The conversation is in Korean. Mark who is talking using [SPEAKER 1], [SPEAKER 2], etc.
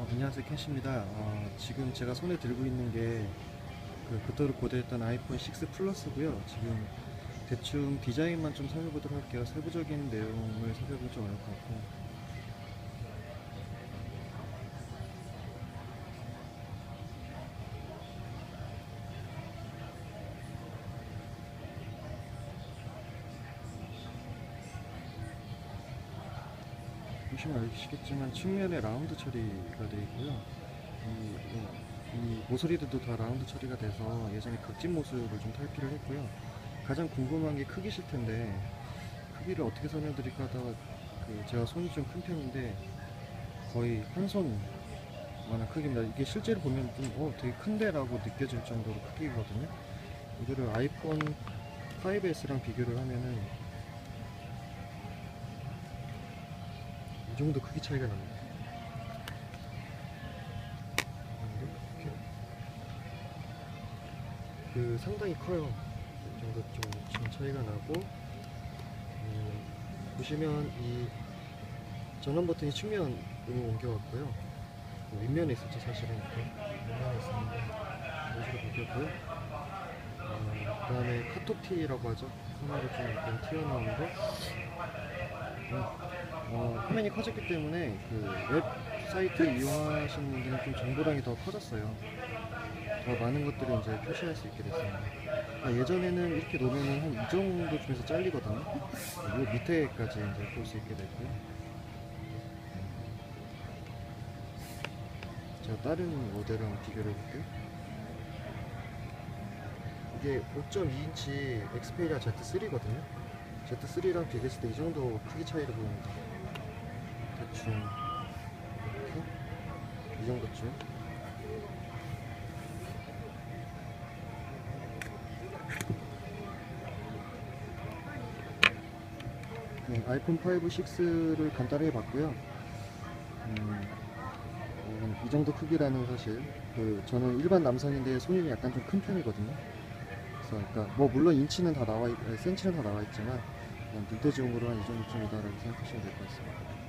[SPEAKER 1] 어, 안녕하세요 캔시입니다. 어, 지금 제가 손에 들고 있는 게 그, 그토록 고대했던 아이폰 6 플러스고요. 지금 대충 디자인만 좀 살펴보도록 할게요. 세부적인 내용을 살펴보면 좀 같고. 보시면 아시겠지만 측면에 라운드 처리가 되어 있고요. 이, 이- 이 모서리들도 다 라운드 처리가 돼서 예전에 각진 모습을 좀 탈피를 했고요. 가장 궁금한 게 크기실 텐데 크기를 어떻게 설명드릴까 하다가 그 제가 손이 좀 큰 편인데 거의 한 손만한 크기입니다. 이게 실제로 보면 좀 어, 되게 큰데라고 느껴질 정도로 크기거든요. 이거를 아이폰 5S랑 비교를 하면은 정도 크기 차이가 납니다. 이렇게. 그 상당히 커요. 이 정도 좀, 좀 차이가 나고 음, 보시면 이 전원 버튼이 측면으로 옮겨왔고요. 그 윗면에 있었죠 사실은 이렇게 윗면에 있었는데 식으로 바뀌었고요. 어, 그 다음에 카톡티라고 하죠. 카메라 좀 튀어나온 거. 음, 어, 화면이 커졌기 때문에 그 웹사이트 이용하시는 분들은 좀 정보량이 더 커졌어요. 더 많은 것들을 이제 표시할 수 있게 됐습니다. 아, 예전에는 이렇게 놓으면 한 이 정도 중에서 잘리거든요. 이 밑에까지 이제 볼 수 있게 됐고요. 제가 다른 모델랑 비교를 해볼게요. 이게 5.2인치 엑스페리아 Z3거든요. Z3랑 비교했을 때 이 정도 크기 차이를 보입니다. 대충 이렇게 이 정도쯤. 네, 아이폰 5, 6를 간단하게 봤고요. 음, 어, 이 정도 크기라는 사실. 그 저는 일반 남성인데 손이 약간 좀 큰 편이거든요. 그래서 그러니까 뭐 물론 인치는 다 나와 센치는 다 나와 있지만 그냥 눈대중으로 한 이 정도쯤이다라고 생각하시면 될 것 같습니다.